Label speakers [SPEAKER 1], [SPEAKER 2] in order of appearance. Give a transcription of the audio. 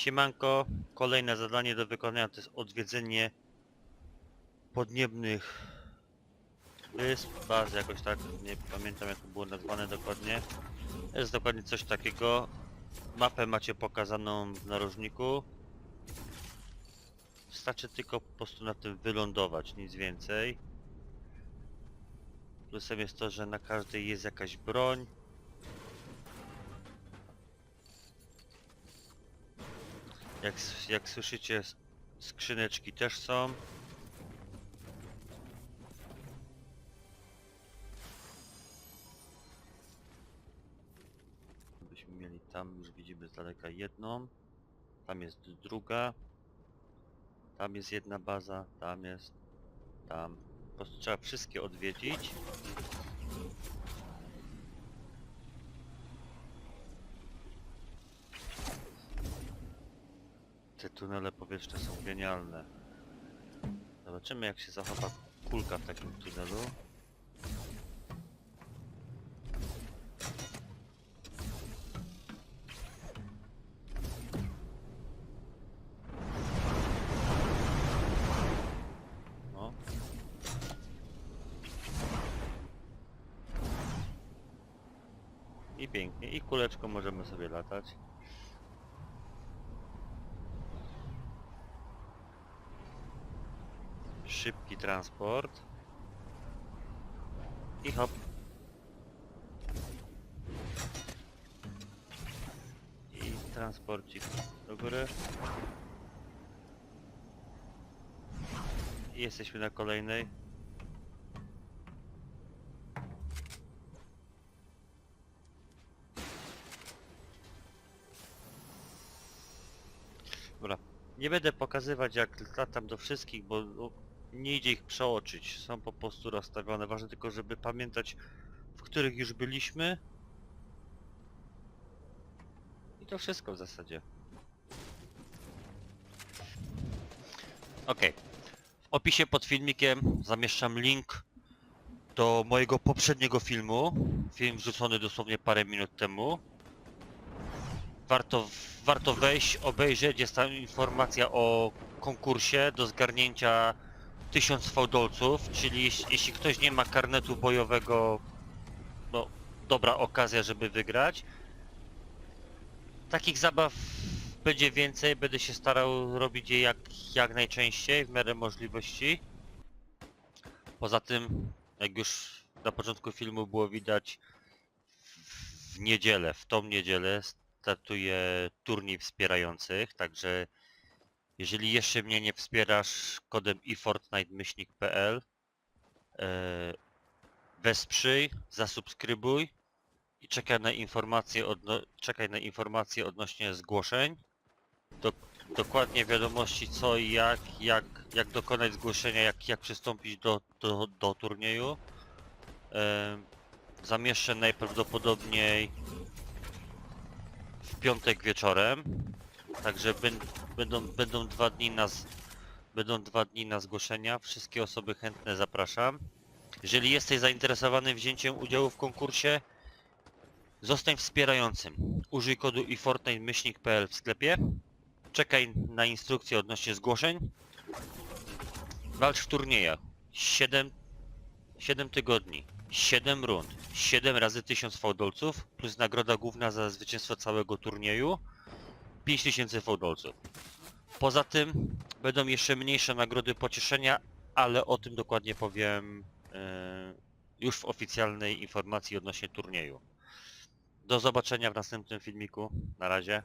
[SPEAKER 1] Siemanko, kolejne zadanie do wykonania to jest odwiedzenie podniebnych wysp, baz jakoś tak, nie pamiętam jak to było nazwane dokładnie. Jest dokładnie coś takiego. Mapę macie pokazaną w narożniku. Wystarczy tylko po prostu na tym wylądować, nic więcej. Plusem jest to, że na każdej jest jakaś broń. Jak, jak słyszycie, skrzyneczki też są. Byśmy mieli tam, już widzimy z daleka jedną. Tam jest druga. Tam jest jedna baza, tam jest, tam. Po prostu trzeba wszystkie odwiedzić. Te tunele powietrzne są genialne. Zobaczymy jak się zachowa kulka w takim tunelu. No. I pięknie. I kuleczką możemy sobie latać. Szybki transport. I hop. I transporcik do góry. I jesteśmy na kolejnej. Nie będę pokazywać jak latam do wszystkich, bo no, nie idzie ich przeoczyć. Są po prostu rozstawione. Ważne tylko, żeby pamiętać, w których już byliśmy. I to wszystko w zasadzie. Okej. W opisie pod filmikiem zamieszczam link do mojego poprzedniego filmu. Film wrzucony dosłownie parę minut temu. Warto, warto wejść, obejrzeć. Jest tam informacja o konkursie do zgarnięcia 1000 fałdolców, czyli jeśli, jeśli ktoś nie ma karnetu bojowego, no dobra okazja, żeby wygrać. Takich zabaw będzie więcej, będę się starał robić je jak, jak najczęściej, w miarę możliwości. Poza tym, jak już na początku filmu było widać, w niedzielę, w tą niedzielę startuje turniej wspierających, także jeżeli jeszcze mnie nie wspierasz kodem ifortnite.pl e, wesprzyj, zasubskrybuj i czekaj na informacje, odno- czekaj na informacje odnośnie zgłoszeń. Do, dokładnie wiadomości co i jak, jak, jak dokonać zgłoszenia, jak, jak przystąpić do, do, do turnieju. E, zamieszczę najprawdopodobniej w piątek wieczorem. Także bę- będą, będą dwa dni na z- będą dwa dni na zgłoszenia. Wszystkie osoby chętne zapraszam. Jeżeli jesteś zainteresowany wzięciem udziału w konkursie, zostań wspierającym. Użyj kodu ifortnite.pl w sklepie. Czekaj na instrukcje odnośnie zgłoszeń. Walcz w turniejach. 7, 7 tygodni. 7 rund. 7 razy 1000 fałdolców plus nagroda główna za zwycięstwo całego turnieju. 5000 fałdolców. Poza tym będą jeszcze mniejsze nagrody pocieszenia, ale o tym dokładnie powiem e, już w oficjalnej informacji odnośnie turnieju. Do zobaczenia w następnym filmiku. Na razie.